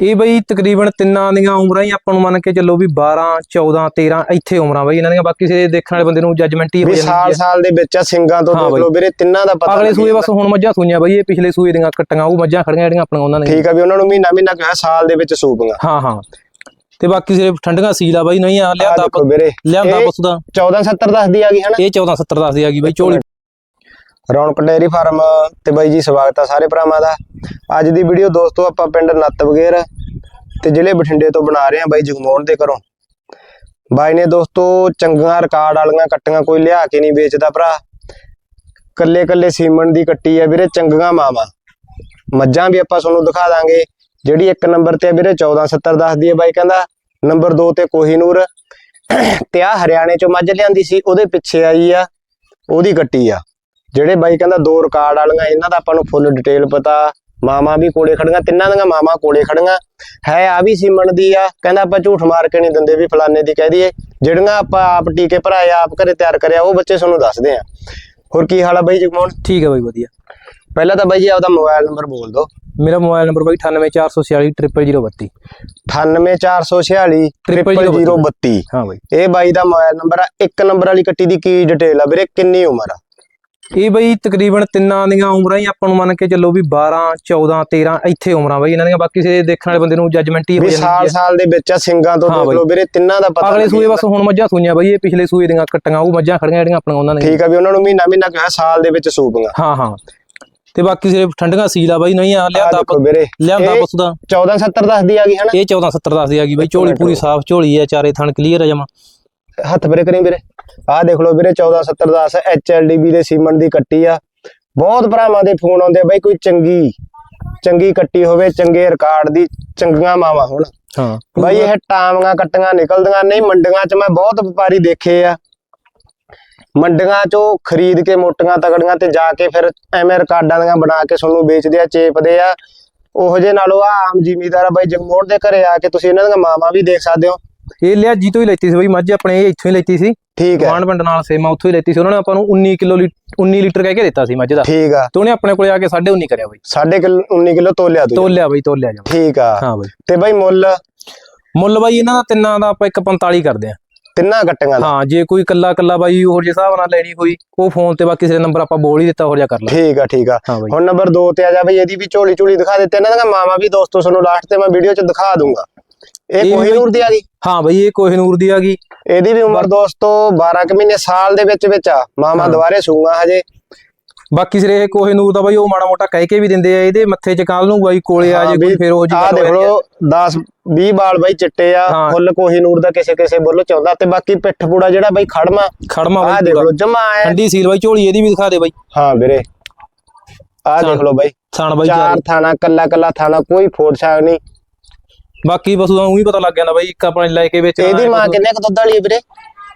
ਇਹ ਬਈ ਤਕਰੀਬਨ ਤਿੰਨਾਂ ਦੀਆਂ ਉਮਰਾਂ ਹੀ ਆਪਾਂ ਨੂੰ ਮੰਨ ਕੇ ਚੱਲੋ ਵੀ 12 14 13 ਇੱਥੇ ਉਮਰਾਂ ਬਈ। ਇਹਨਾਂ ਦੀਆਂ ਬਾਕੀ ਸੇ ਦੇਖਣ ਵਾਲੇ ਬੰਦੇ ਨੂੰ ਜੱਜਮੈਂਟ ਹੀ ਹੋ ਜਾਂਦੀ ਸਾਲ ਹੈ। ਸਾਲ ਦੇ ਵਿੱਚ ਆ ਸਿੰਘਾਂ ਤੋਂ ਦੇਖ। ਲਓ ਵੀਰੇ ਤਿੰਨਾਂ ਦਾ ਪਤਾ ਅਗਲੇ ਸੂਏ ਬਸ। ਹੁਣ ਮੱਝਾਂ ਸੂਈਆਂ ਬਈ ਇਹ ਪਿਛਲੇ ਸੂਏ ਦੀਆਂ ਕੱਟੀਆਂ ਉਹ ਮੱਝਾਂ ਖੜੀਆਂ ਜਿਹੜੀਆਂ ਆਪਣੀਆਂ ਉਹਨਾਂ ਦੀਆਂ। ਠੀਕ ਆ ਵੀ ਉਹਨਾਂ ਨੂੰ ਮਹੀਨਾ ਮਹੀਨਾ ਕਿਹਾ ਸਾਲ ਦੇ ਵਿੱਚ ਸੂਪੀਆਂ। ਹਾਂ ਹਾਂ। ਤੇ ਬਾਕੀ ਸਿਰਫ ਠੰਡੀਆਂ ਸੀਲ ਆ ਬਈ ਨਹੀਂ ਆ ਲਿਆਂਦਾ ਲਿਆਂਦਾ ਪਸ਼ੂ ਦਾ। 1470 ਦੱਸਦੀ ਆ ਗਈ ਹਨਾ ਇਹ 1470 ਦੱਸਦੀ ਆ ਗਈ ਬਈ ਝੋਲੀ ਰੌਣਕ ਡੇਰੀ ਫਾਰਮ ਤੇ ਬਾਈ ਜੀ ਸਵਾਗਤ ਆ ਸਾਰੇ ਭਰਾਵਾਂ ਦਾ। ਅੱਜ ਦੀ ਵੀਡੀਓ ਦੋਸਤੋ ਆਪਾਂ ਪਿੰਡ ਨੱਤ ਵਗੇਰ ਤੇ ਜ਼ਿਲ੍ਹੇ ਬਠਿੰਡੇ ਤੋਂ ਬਣਾ ਰਹੇ ਆ ਬਾਈ ਜਗਮੋਹਨ ਦੇ ਘਰੋਂ। ਬਾਈ ਨੇ ਦੋਸਤੋ ਚੰਗੀਆਂ ਰਿਕਾਰਡ ਵਾਲੀਆਂ ਕੱਟੀਆਂ, ਕੋਈ ਲਿਆ ਕੇ ਨਹੀਂ ਵੇਚਦਾ ਭਰਾ। ਕੱਲੇ ਕੱਲੇ ਸੀਮਨ ਦੀ ਕੱਟੀ ਆ ਵੀਰੇ, ਚੰਗੀਆਂ ਮਾਵਾਂ। ਮੱਝਾਂ ਵੀ ਆਪਾਂ ਤੁਹਾਨੂੰ ਦਿਖਾ ਦਾਂਗੇ। ਜਿਹੜੀ ਇੱਕ ਨੰਬਰ ਤੇ ਆ ਵੀਰੇ 1470 ਦੱਸਦੀ ਹੈ ਬਾਈ ਕਹਿੰਦਾ। ਨੰਬਰ 2 ਤੇ ਕੋਹੀਨੂਰ। ਤੇ ਆ ਹਰਿਆਣੇ ਚੋਂ ਮੱਝ ਲਿਆਂਦੀ ਸੀ, ਉਹਦੇ ਪਿੱਛੇ ਆਈ ਆ, ਉਹਦੀ ਕੱਟੀ ਆ। ਜਿਹੜੇ ਬਾਈ ਕਹਿੰਦਾ ਦੋ ਰਿਕਾਰਡ ਵਾਲੀਆਂ ਇਹਨਾਂ ਦਾ ਆਪਾਂ ਨੂੰ ਫੁੱਲ ਡਿਟੇਲ ਪਤਾ। ਮਾਮਾ ਵੀ ਕੋਲੇ ਖੜੀਆਂ ਤਿੰਨਾਂ ਦੀਆਂ ਮਾਮਾ ਕੋਲੇ ਖੜੀਆਂ। ਹੈ ਆ ਵੀ ਸੀਮਣ ਦੀ ਆ ਕਹਿੰਦਾ ਆਪਾਂ ਝੂਠ ਮਾਰ ਕੇ ਨਹੀਂ ਦਿੰਦੇ ਵੀ ਫਲਾਣੇ ਦੀ ਕਹਿ ਦਈਏ। ਜਿਹੜੀਆਂ ਆਪਾਂ ਆਪ ਟੀਕੇ ਭਰਾਏ ਆ, ਆਪ ਘਰੇ ਤਿਆਰ ਕਰਿਆ ਉਹ ਬੱਚੇ ਤੁਹਾਨੂੰ ਦੱਸਦੇ ਆ। ਹੋਰ ਕੀ ਹਾਲ ਆ ਬਾਈ ਜਗਮੋਹਨ? ਠੀਕ ਹੈ ਬਈ ਵਧੀਆ। ਪਹਿਲਾਂ ਤਾਂ ਬਾਈ ਜੀ ਆਪਦਾ ਮੋਬਾਈਲ ਨੰਬਰ ਬੋਲ ਦਿਓ। ਮੇਰਾ ਮੋਬਾਈਲ ਨੰਬਰ ਬਈ 98446 00032 98446 00032 ਹਾਂ ਬਈ। ਇਹ ਬਾਈ ਦਾ ਮੋਬਾਈਲ ਨੰਬਰ ਆ ਇੱਕ ਨੰਬਰ ਵਾਲੀ ਕੱਟੀ ਦੀ ਕੀ ਡਿਟੇਲ ਆ ਵੀਰੇ? ਕਿੰਨੀ ਉਮਰ ਆ? ਇਹ ਬਈ ਤਕਰੀਬਨ ਤਿੰਨਾਂ ਦੀਆਂ ਉਮਰਾਂ ਹੀ ਆਪਾਂ ਨੂੰ ਮੰਨ ਕੇ ਚੱਲੋ ਵੀ 12 14 13 ਇੱਥੇ ਉਮਰਾਂ ਬਈ ਇਹਨਾਂ ਦੀਆਂ ਬਾਕੀ ਸੇ ਦੇਖਣ ਵਾਲੇ ਬੰਦੇ ਨੂੰ ਜੱਜਮੈਂਟ ਹੀ ਹੋ ਜਾਂਦੀ ਸਾਲ ਹੈ। ਸਾਲ ਦੇ ਵਿੱਚ ਆ ਸਿੰਘਾਂ ਤੋਂ ਦੇਖ। ਲਓ ਵੀਰੇ ਤਿੰਨਾਂ ਦਾ ਪਤਾ ਅਗਲੇ ਸੂਏ। ਬਸ ਹੁਣ ਮੱਝਾਂ ਸੂਈਆਂ ਬਈ ਇਹ ਪਿਛਲੇ ਸੂਏ ਦੀਆਂ ਕੱਟੀਆਂ ਉਹ ਮੱਝਾਂ ਖੜੀਆਂ ਜਿਹੜੀਆਂ ਆਪਣੀਆਂ ਉਹਨਾਂ ਦੀਆਂ। ਠੀਕ ਆ ਵੀ ਉਹਨਾਂ ਨੂੰ ਮਹੀਨਾ ਮਹੀਨਾ ਕਿਹਾ ਸਾਲ ਦੇ ਵਿੱਚ ਸੂਪੀਆਂ ਹਾਂ ਹਾਂ। ਤੇ ਬਾਕੀ ਸਿਰਫ ਠੰਡੀਆਂ ਸੀਲ ਆ ਬਈ ਨਹੀਂ ਆ ਆ ਲਿਆਂਦਾ ਲਿਆਂਦਾ ਪਸ਼ੂ ਦਾ 1470 ਦੱਸਦੀ ਆ ਗਈ ਹਨਾ? ਇਹ 1470 ਦੱਸਦੀ ਆ ਗਈ ਬਈ ਝੋਲੀ ਪੂਰੀ। ਸਾਫ਼ ਝੋਲੀ ਹੈ ਚਾਰੇ ਥਣ ਕਲੀਅਰ ਆ ਜਮਾ। ਹੱਥ ਪਰੇ ਕਰੀ ਵੀਰੇ। ਆਹ ਦੇਖ ਲਓ ਵੀਰੇ 1470 10 ਐਚਐਲਡੀਬੀ ਦੇ ਸੀਮਨ ਦੀ ਕੱਟੀ ਆ। ਬਹੁਤ ਭਰਾਵਾਂ ਦੇ ਫੋਨ ਆਉਂਦੇ ਆ ਬਾਈ ਕੋਈ ਚੰਗੀ ਚੰਗੀ ਕੱਟੀ ਹੋਵੇ ਚੰਗੇ ਰਿਕਾਰਡ ਦੀ ਚੰਗੀਆਂ ਮਾਵਾਂ ਹੋਣ। ਹਾਂ। ਬਾਈ ਇਹ ਟਾਂਵੀਆਂ ਕੱਟੀਆਂ ਨਿਕਲਦੀਆਂ ਨਹੀਂ ਮੰਡੀਆਂ 'ਚ ਮੈਂ ਬਹੁਤ ਵਪਾਰੀ ਦੇਖੇ ਆ। ਮੰਡੀਆਂ 'ਚੋਂ ਖਰੀਦ ਕੇ ਮੋਟੀਆਂ ਤਗੜੀਆਂ ਤੇ ਜਾ ਕੇ ਫਿਰ ਐਵੇਂ ਰਿਕਾਰਡਾਂ ਦੀਆਂ ਬਣਾ ਕੇ ਤੁਹਾਨੂੰ ਵੇਚਦੇ ਆ ਚੇਪਦੇ ਆ। ਉਹੋ ਜੇ ਨਾਲੋਂ ਆ ਆਮ ਜ਼ਿਮੀਦਾਰ ਆ ਬਾਈ ਜਗਮੋਹਨ ਦੇ ਘਰੇ ਆ ਕੇ ਤੁਸੀਂ ਇਹਨਾਂ ਦੀਆਂ ਮਾਵਾਂ ਵੀ ਦੇਖ ਸਕਦੇ ਹੋ। ਇਹ ਲਿਆ ਜੀ ਤੋਂ ਹੀ ਲੈਤੀ ਸੀ ਬਈ ਮੱਝ ਆਪਣੇ ਇਹ ਇੱਥੋਂ ਹੀ ਲੈਤੀ ਸੀ। ਠੀਕ ਹੈ। ਮਾਨ ਪਿੰਡ ਨਾਲ ਸੇਮਾ ਉੱਥੋਂ ਹੀ ਲੈਤੀ ਸੀ। ਉਹਨਾਂ ਨੇ ਆਪਾਂ ਨੂੰ 19 ਕਿਲੋ 19 ਲੀਟਰ ਕਹਿ ਕੇ ਦਿੱਤਾ ਸੀ ਮੱਝ ਦਾ। ਠੀਕ ਆ। ਤੇ ਉਹਨੇ ਆਪਣੇ ਕੋਲੇ ਆ ਕੇ 19.5 ਕਰਿਆ ਬਈ। ਸਾਢੇ ਕਿਲੋ 19 ਕਿਲੋ ਤੋਲਿਆ ਤੂੰ। ਤੋਲਿਆ ਬਈ ਤੋਲਿਆ ਜਮਾ ਠੀਕ ਆ। ਹਾਂ ਬਈ। ਤੇ ਬਾਈ ਮੁੱਲ? ਮੁੱਲ ਬਾਈ ਇਹਨਾਂ ਦਾ ਤਿੰਨਾਂ ਦਾ ਆਪਾਂ 145 ਕਰਦੇ ਆ ਤਿੰਨਾਂ ਕੱਟੀਆਂ ਦਾ? ਹਾਂ ਜੇ ਕੋਈ ਕੱਲਾ ਕੱਲਾ ਬਾਈ ਹੋਰ ਜੇ ਹਿਸਾਬ ਨਾਲ ਲੈਣੀ ਹੋਈ ਉਹ ਫੋਨ ਤੇ ਬਾਕੀ ਕਿਸੇ ਨੰਬਰ ਆਪਾਂ ਬੋਲ ਹੀ ਦਿੱਤਾ ਹੋਰ ਜਾ ਕਰ ਲਾ। ਠੀਕ ਆ ਠੀਕ ਆ। ਹੁਣ ਨੰਬਰ 2 ਤੇ ਆ ਜਾ ਬਈ ਇਹਦੀ ਵੀ ਝੋਲੀ ਝੋਲੀ ਦਿਖਾ ਦਿੱਤੇ। ਇਹਨਾਂ ਦੀਆਂ ਮਾਵਾਂ ਵੀ ਦੋਸਤੋ ਤੁਹਾਨੂੰ ਲਾਸਟ ਤੇ ਮੈਂ ਵੀਡੀਓ 'ਚ ਦਿਖਾ ਦੂੰਗਾ। ਇਹ ਕੋਹੀਨੂਰ ਦੀ ਆ ਗਈ? ਹਾਂ ਬਈ ਇਹ ਕੋਹਿਨੂਰ ਦੀ ਆ ਗਈ। ਇਹਦੀ ਵੀ ਉਮਰ ਦੋਸਤੋ 12 ਕੁ ਮਹੀਨੇ ਸਾਲ ਦੇ ਵਿੱਚ ਵਿੱਚ ਆ। ਮਾਮਾ। ਦੁਬਾਰੇ ਸੂਗਾ ਹਜੇ। ਬਾਕੀ ਸਿਰੇ ਇਹ ਕੋਹਿਨੂਰ ਦਾ ਬਾਈ ਉਹ ਮਾੜਾ ਮੋਟਾ ਕਹਿ ਕੇ ਵੀ ਦਿੰਦੇ ਆ ਇਹਦੇ ਮੱਥੇ 'ਚ ਕੱਲ ਨੂੰ ਬਾਈ ਕੋਲੇ ਆ ਜੇ ਕੋਈ ਫਿਰ ਉਹ ਜੀ ਆ ਦੇਖ ਆ। ਲਓ 10 20 ਬਾਲ ਬਾਈ ਚਿੱਟੇ ਆ। ਫੁੱਲ ਕੋਹੀਨੂਰ ਦਾ ਕਿਸੇ ਕਿਸੇ ਬੁੱਲ ਚਾਹੁੰਦਾ ਤੇ ਬਾਕੀ ਪਿੱਠ ਪੂੜਾ ਜਿਹੜਾ ਬਾਈ ਖੜਮਾ ਖੜਮਾ ਆ ਬਾਈ ਦੇਖ ਪੂਰਾ। ਲਓ ਜਮਾ ਐ। ਠੰਡੀ ਸੀਲ ਬਾਈ ਝੋਲੀ ਇਹਦੀ ਵੀ ਦਿਖਾ ਦੇ ਬਾਈ। ਹਾਂ ਵੀਰੇ। ਆ ਦੇਖ ਲਓ ਬਾਈ। ਥਣ ਬਾਈ ਚਾਰ ਚਾਰ ਥਾਣਾ ਕੱਲਾ ਕੱਲਾ ਥਾਣਾ ਕੋਈ ਫੋੜ ਛਾਗ ਨਹੀਂ। ਬਾਕੀ ਬਸ ਉਹਨੂੰ ਹੀ ਪਤਾ ਲੱਗ ਜਾਂਦਾ ਬਾਈ ਇੱਕ ਆਪਣੇ ਲੈ ਕੇ ਵਿੱਚ ਇਹਦੀ ਮਾਂ ਕਿੰਨੇ ਕੁ ਦੁੱਧ ਵਾਲੀ ਹੈ ਵੀਰੇ?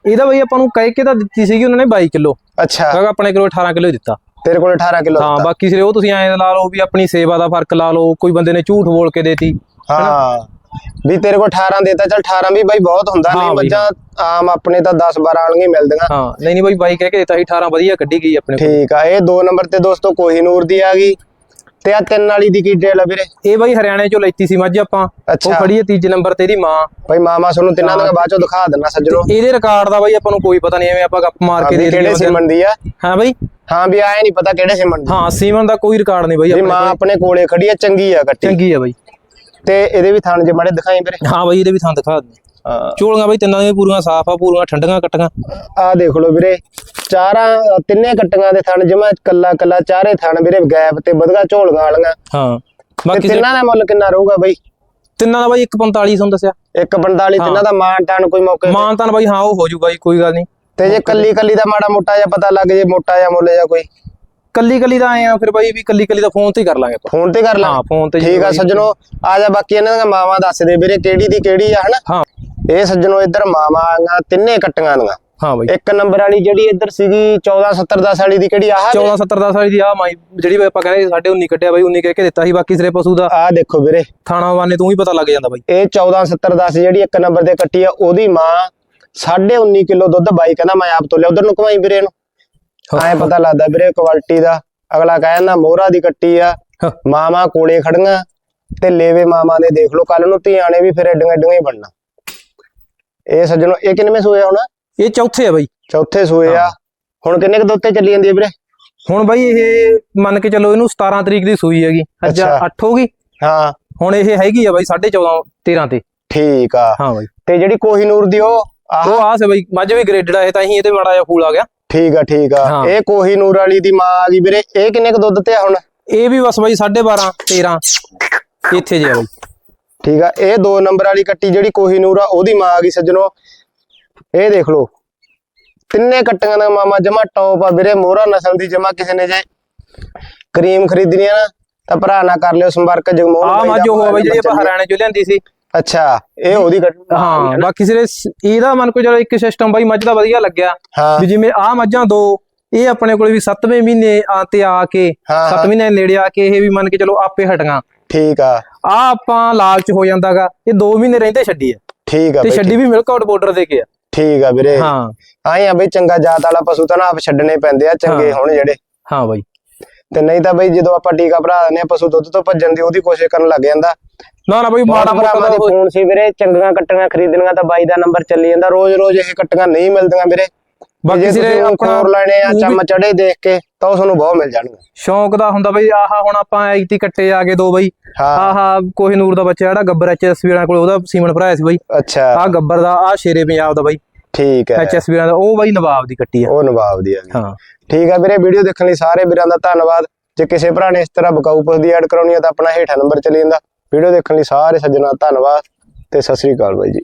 ਇਹਦਾ ਬਾਈ ਆਪਾਂ ਨੂੰ ਕਹਿ ਕੇ ਤਾਂ ਦਿੱਤੀ ਸੀਗੀ ਉਹਨਾਂ ਨੇ 22 ਕਿਲੋ। ਅੱਛਾ। ਕਹਗਾ ਆਪਣੇ ਕੋਲ 18 ਕਿਲੋ ਦਿੱਤਾ। ਤੇਰੇ ਕੋਲ 18 ਕਿਲੋ ਹਾਂ ਬਾਕੀ ਸਿਰੇ ਉਹ ਤੁਸੀਂ ਐਂ ਲਾ ਲਓ ਵੀ ਆਪਣੀ ਸੇਵਾ ਦਾ ਫ਼ਰਕ ਲਾ ਲਓ ਕੋਈ ਬੰਦੇ ਨੇ ਝੂਠ ਬੋਲ ਕੇ ਦੇਤੀ। ਹਾਂ। ਵੀ ਤੇਰੇ ਕੋਲ 18 ਦੇਤਾ ਚਲ 18 ਵੀ ਬਾਈ ਬਹੁਤ ਹੁੰਦਾ ਨਹੀਂ। ਮੱਝਾਂ ਆਮ ਆਪਣੇ ਤਾਂ 10 12 ਵਾਲੀਆਂ ਮਿਲਦੀਆਂ। ਹਾਂ ਨਹੀਂ ਨਹੀਂ ਬਾਈ ਬਾਈ ਕਹਿ ਕੇ ਦਿੱਤਾ ਸੀ 18 ਵਧੀਆ ਕੱਢੀ ਗਈ ਆਪਣੇ ਕੋਲ। ਠੀਕ ਆ ਇਹ ਦੋ ਨੰਬਰ ਤੇ ਦੋਸਤੋ ਕੋਹੀਨੂਰ ਦੀ ਆ ਗਈ। ਤੇ ਆ ਤਿੰਨ ਵਾਲੀ ਦੀ ਕੀ ਡੇਲ ਆ ਵੀਰੇ? ਇਹ ਬਾਈ ਹਰਿਆਣੇ ਚੋਂ ਲੈਤੀ ਸੀ ਮੱਝ ਆਪਾਂ। ਉਹ। ਖੜੀ ਹੈ ਤੀਜੇ ਨੰਬਰ ਤੇ ਇਹਦੀ ਮਾਂ। ਭਾਈ ਮਾਮਾ ਤੁਹਾਨੂੰ ਤਿੰਨਾਂ ਦਾ ਬਾਅਦ ਚੋਂ ਦਿਖਾ ਦਿੰਨਾ ਸੱਜਣੋ। ਇਹਦੇ ਰਿਕਾਰਡ ਦਾ ਬਾਈ ਆਪਾਂ ਨੂੰ ਕੋਈ ਪਤਾ ਨਹੀਂ ਐਵੇਂ ਆਪਾਂ ਗੱਪ ਮਾਰ ਕੇ ਦੇ ਕਿਹੜੇ ਸਿਮਨ ਦੀ ਆ? ਹਾਂ ਬਾਈ। ਹਾਂ ਵੀ ਆਏ ਨਹੀਂ ਪਤਾ ਕਿਹੜੇ ਸਿਮਨ ਦੀ। ਹਾਂ ਸੀਮਨ ਦਾ ਕੋਈ ਰਿਕਾਰਡ ਨਹੀਂ ਬਾਈ ਆਪਣੇ ਮਾਂ। ਆਪਣੇ ਕੋਲੇ ਖੜੀ ਆ ਚੰਗੀ ਆ ਕੱਟੀ ਚੰਗੀ ਆ ਬਾਈ। ਤੇ ਇਹਦੇ ਵੀ ਥਣ ਜੇ ਮਾੜੇ ਦਿਖਾਈ ਵੀਰੇ। ਹਾਂ ਬਾਈ ਇਹਦੇ ਵੀ ਥਾਂ ਦਿਖਾ ਦੇ ਝੋਲੀਆਂ ਬਾਈ ਤਿੰਨਾਂ ਦੀਆਂ ਪੂਰੀਆਂ ਸਾਫ਼ ਆ ਪੂਰੀਆਂ ਠੰਡੀਆਂ ਕੱਟੀਆਂ। ਆ ਦੇਖ ਲਓ ਵੀਰੇ ਚਾਰਾਂ ਤਿੰਨੇ ਕੱਟੀਆਂ ਦੇ ਥਣ ਜਮਾ ਕੱਲਾ ਕੱਲਾ ਚਾਰੇ ਥਣ ਵੀਰੇ ਗੈਪ ਤੇ ਵਧਗਾ ਝੋਲੀਆਂ ਵਾਲੀਆਂ। ਹਾਂ ਬਾਕੀ ਤਿੰਨਾਂ ਦਾ ਮੁੱਲ ਕਿੰਨਾ ਰਹੂਗਾ ਬਾਈ? ਤਿੰਨਾਂ ਦਾ ਬਾਈ 145 ਤੁਹਾਨੂੰ ਦੱਸਿਆ। 145 ਤਿੰਨਾਂ ਦਾ ਮਾਨ ਟਾਨ ਕੋਈ ਮੌਕੇ? ਮਾਨ ਤਾਂ ਬਾਈ ਹਾਂ ਉਹ ਹੋ ਜੂ ਬਾਈ ਕੋਈ ਗੱਲ ਨਹੀਂ ਤੇ ਜੇ ਕੱਲੀ ਕੱਲੀ ਦਾ ਮਾੜਾ ਮੋਟਾ ਜਿਹਾ ਪਤਾ ਲੱਗ ਜੇ ਮੋਟਾ ਜਿਹਾ ਮੁੱਲ ਜਾਂ ਕੋਈ? ਕੱਲੀ ਕੱਲੀ ਦਾ ਆਏ ਆ ਫਿਰ ਬਾਈ ਵੀ ਕੱਲੀ ਕੱਲੀ ਦਾ ਫੋਨ ਤੇ ਹੀ ਕਰ ਲਾਂਗੇ ਆਪਾਂ। ਫੋਨ ਤੇ ਕਰ ਲਾ ਹਾਂ ਫੋਨ ਤੇ ਠੀਕ ਆ ਸੱਜਣੋ ਆ ਜਾ ਬਾਕੀ ਇਹਨਾਂ ਦੀਆਂ ਮਾਵਾਂ ਦੱਸ ਦੇ ਵੀਰੇ ਕਿਹੜੀ ਦੀ ਕਿਹੜੀ ਆ ਹਨਾ? ਹਾਂ। ਇਹ ਸੱਜਣੋ ਇੱਧਰ ਮਾਵਾਂ ਆਈਆਂ ਤਿੰਨੇ ਕੱਟੀਆਂ ਦੀਆਂ। ਹਾਂ ਬਾਈ। ਇੱਕ ਨੰਬਰ ਵਾਲੀ ਜਿਹੜੀ ਇੱਧਰ ਸੀਗੀ 1470 10 ਵਾਲੀ ਦੀ ਕਿਹੜੀ ਆਹ 14 70 10 ਵਾਲੀ ਦੀ ਆ ਮਾਈ ਜਿਹੜੀ ਆਪਾਂ ਕਹਿੰਦੇ ਸਾਡੇ 19 ਕੱਟਿਆ ਬਾਈ 19 ਕਹਿ ਕੇ ਦਿੱਤਾ ਸੀ ਬਾਕੀ ਸਿਰੇ ਪਸ਼ੂ ਦਾ। ਆ ਦੇਖੋ ਵੀਰੇ। ਥਾਣਾ ਵਾਨੇ ਤੂੰ ਹੀ ਪਤਾ ਲੱਗ ਜਾਂਦਾ ਬਾਈ। ਇਹ 1470 10 ਜਿਹੜੀ ਇੱਕ ਨੰਬਰ ਤੇ ਕੱਟੀ ਆ ਉਹਦੀ ਮਾਂ 19.5 ਕਿਲੋ ਦੁੱਧ ਬਾਈ ਕਹਿੰਦਾ ਮੈਂ ਆਪ ਤੋਂ ਲਿਆ ਉਧਰ ਨੂੰ ਘੁਮਾਈ ਵੀਰੇ ਨੂੰ ਐ ਪਤਾ ਲੱਗਦਾ ਵੀਰੇ ਕੁਆਲਿਟੀ ਦਾ। ਅਗਲਾ ਕਹਿੰਦਾ ਮੋਹਰਾ ਦੀ ਕੱਟੀ ਆ। ਮਾਵਾਂ ਕੋਲੇ ਖੜੀਆਂ ਤੇ ਲੇਵੇ ਮਾਮਾ ਦੇ ਦੇਖ ਲਓ ਕੱਲ ਨੂੰ ਧੀਆਂ ਨੇ ਵੀ ਫਿਰ ਐਡੀਆਂ ਐਡੀਆਂ ਹੀ ਬਣਨਾ। ਇਹ ਸੱਜਣੋ ਇਹ ਕਿੰਨਵੇਂ ਸੂਏ ਹੁਣ? ਇਹ ਚੌਥੇ ਆ ਬਾਈ। ਚੌਥੇ ਸੂਏ ਆ। ਹੁਣ ਕਿੰਨੇ ਕੁ ਦੁੱਧ ਤੇ ਚੱਲੀ ਜਾਂਦੀ ਹੈ ਵੀਰੇ? ਹੁਣ ਬਾਈ ਇਹ ਮੰਨ ਕੇ ਚੱਲੋ ਇਹਨੂੰ 17 ਤਰੀਕ ਦੀ ਸੂਈ ਹੈਗੀ। ਅੱਜ ਅੱਛਾ। 8 ਹੋ ਗਈ। ਹਾਂ। ਹੁਣ ਇਹ ਹੈਗੀ ਆ ਬਾਈ 14.5 13 ਤੇ। ਠੀਕ ਆ। ਹਾਂ ਬਾਈ। ਤੇ ਜਿਹੜੀ ਕੋਹੀਨੂਰ ਦੀ ਉਹ ਆਹ। ਉਹ ਆਸ ਹੈ ਬਾਈ ਮੱਝ ਵੀ ਗ੍ਰੇਡਡ ਆ ਇਹ ਤਾਂ ਹੀ ਇਹਦੇ ਮਾੜਾ ਜਿਹਾ ਫੂਲ ਆ ਗਿਆ। ਠੀਕ ਆ ਠੀਕ ਆ। ਹਾਂ। ਇਹ ਕੋਹੀਨੂਰ ਵਾਲੀ ਦੀ ਮਾਂ ਆ ਗਈ ਵੀਰੇ। ਇਹ ਕਿੰਨੇ ਕੁ ਦੁੱਧ ਤੇ ਆ ਹੁਣ? ਇਹ ਵੀ ਬਸ ਬਾਈ 12.5 13 ਇੱਥੇ ਜੇ ਆ ਬਾਈ। ਠੀਕ ਆ। ਇਹ ਦੋ ਨੰਬਰ ਵਾਲੀ ਕੱਟੀ ਜਿਹੜੀ ਕੋਹੀਨੂਰ ਆ ਉਹਦੀ ਮਾਂ ਆ ਗਈ ਸੱਜਣੋ। ਇਹ ਦੇਖ ਲਓ। ਤਿੰਨੇ ਕੱਟੀਆਂ ਦਾ ਮਾਮਾ ਜਮਾ ਟੌਪ ਆ ਵੀਰੇ ਮੋਹਰਾ ਨਸਲ ਦੀ ਜਮਾ ਕਿਸੇ ਨੇ ਜੇ ਕਰੀਮ ਖਰੀਦਣੀ ਆ ਨਾ ਤਾਂ ਭਰਾ ਨਾ ਕਰ ਲਿਓ ਸੰਪਰਕ ਜਗਮੋਹਨ ਆ ਮੱਝ ਉਹ ਬਾਈ ਜਿਹੜੀ ਆਪਾਂ। ਹਰਿਆਣੇ ਚੋਂ ਲਿਆਂਦੀ ਸੀ। ਅੱਛਾ ਇਹ ਉਹਦੀ ਕੱਟੀ ਹਾਂ ਬਾਕੀ ਸਿਰੇ ਇਹਦਾ ਮਨ ਕੋ ਚਲੋ ਇੱਕ ਸਿਸਟਮ ਬਾਈ ਮੱਝ ਦਾ ਵਧੀਆ ਲੱਗਿਆ। ਵੀ ਜਿਵੇਂ ਆ ਮੱਝਾਂ ਦੋ ਇਹ ਆਪਣੇ ਕੋਲੇ ਵੀ 7ਵੇਂ ਮਹੀਨੇ ਆ ਤੇ ਆ ਕੇ ਹਾਂ, 7 ਮਹੀਨੇ ਨੇੜੇ ਆ ਕੇ ਇਹ ਵੀ ਮੰਨ ਕੇ ਚਲੋ ਆਪੇ ਹਟੀਆਂ। ਠੀਕ ਆ। ਆ ਆਪਾਂ ਲਾਲਚ ਹੋ ਜਾਂਦਾਗਾ ਇਹ 2 ਮਹੀਨੇ ਰਹਿੰਦੇ ਛੱਡੀ ਆ। ਠੀਕ ਆ ਤੇ ਛੱਡੀ ਵੀ ਮਿਲਕ ਆਊਟ ਬਾਰਡਰ ਦੇ ਕੇ ਆ। ਠੀਕ ਆ ਵੀਰੇ। ਹਾਂ। ਆਏ ਆ ਬਈ ਚੰਗਾ ਜਾਤ ਵਾਲਾ ਪਸ਼ੂ ਤਾਂ ਨਾ ਆਪ ਛੱਡਣੇ ਪੈਂਦੇ ਆ ਚੰਗੇ। ਹੁਣ ਜਿਹੜੇ। ਹਾਂ ਬਾਈ। ਤੇ ਨਹੀਂ ਤਾਂ ਬਈ ਜਦੋਂ ਆਪਾਂ ਟੀਕਾ ਭਰਾ ਦਿੰਦੇ ਆ ਪਸ਼ੂ ਦੁੱਧ ਤੋਂ ਭੱਜਣ ਦੀ ਉਹਦੀ ਕੋਸ਼ਿਸ਼ ਕਰਨ ਲੱਗ ਜਾਂਦਾ। ਨਾ ਨਾ ਬਾਈ ਮਾੜਾ ਭਰਾਵਾਂ ਦੇ ਫੋਨ ਸੀ ਵੀਰੇ ਚੰਗੀਆਂ ਕੱਟੀਆਂ ਖਰੀਦਣੀਆਂ ਤਾਂ ਬਾਈ ਦਾ ਨੰਬਰ ਚੱਲੀ ਜਾਂਦਾ। ਰੋਜ਼-ਰੋਜ਼ ਇਹ ਕੱਟੀਆਂ ਨਹੀਂ ਮਿਲਦੀਆਂ ਵੀਰੇ। ਬਾਕੀ ਸਿਰੇ ਆਪਣਾ ਖੋਰ ਲੈਣੇ ਆ ਚੰਮ ਚੜੇ ਦੇਖ ਕੇ ਤਾਂ ਉਹ ਤੁਹਾਨੂੰ ਬਹੁਤ ਮਿਲ ਜਾਣਗੇ। ਸ਼ੌਂਕ ਦਾ ਹੁੰਦਾ ਬਈ ਆਹ ਹੁਣ ਆਪਾਂ ਐਤੀ ਕੱਟੇ ਆ ਗਏ ਦੋ ਬਈ। ਆਹ ਕੋਹਿਨੂਰ ਦਾ ਬੱਚਾ ਜਿਹੜਾ ਗੱਬਰ ਐਚਐਸਪੀ ਵਾਲਿਆਂ ਕੋਲ ਉਹਦਾ ਸੀਮਨ ਭਰਾਇਆ ਸੀ ਬਈ। ਅੱਛਾ। ਆਹ ਗੱਬਰ ਦਾ ਆਹ ਸ਼ੇਰੇ ਪੰਜਾਬ ਦਾ ਬਈ। ਠੀਕ ਹੈ। ਐਚਐਸਪੀ ਵਾਲਿਆਂ ਦਾ ਉਹ ਬਈ ਨਵਾਬ ਦੀ ਕੱਟੀ ਆ। ਉਹ ਨਵਾਬ ਦੀ ਆ। ਹਾਂ। ਠੀਕ ਹੈ ਵੀਰੇ ਵੀਡੀਓ ਦੇਖਣ ਲਈ ਸਾਰੇ ਵੀਰਾਂ ਦਾ ਧੰਨਵਾਦ। ਜੇ ਕਿਸੇ ਭਰਾ ਨੇ ਇਸ ਤਰ੍ਹਾਂ ਬਕਾਊ ਪਸ਼ੂ ਦੀ ਐਡ ਕਰਾਉਣੀ ਹੈ ਤਾਂ ਆਪਣਾ ਹੇਠਾਂ ਨੰਬਰ ਚੱਲੀ ਜਾਂਦਾ ਵੀਡੀਓ ਦੇਖਣ ਲਈ ਸਾਰੇ ਸੱਜਣਾ ਧੰਨਵਾਦ ਤੇ ਸਤਿ ਸ੍ਰੀ ਅਕਾਲ ਬਾਈ ਜੀ।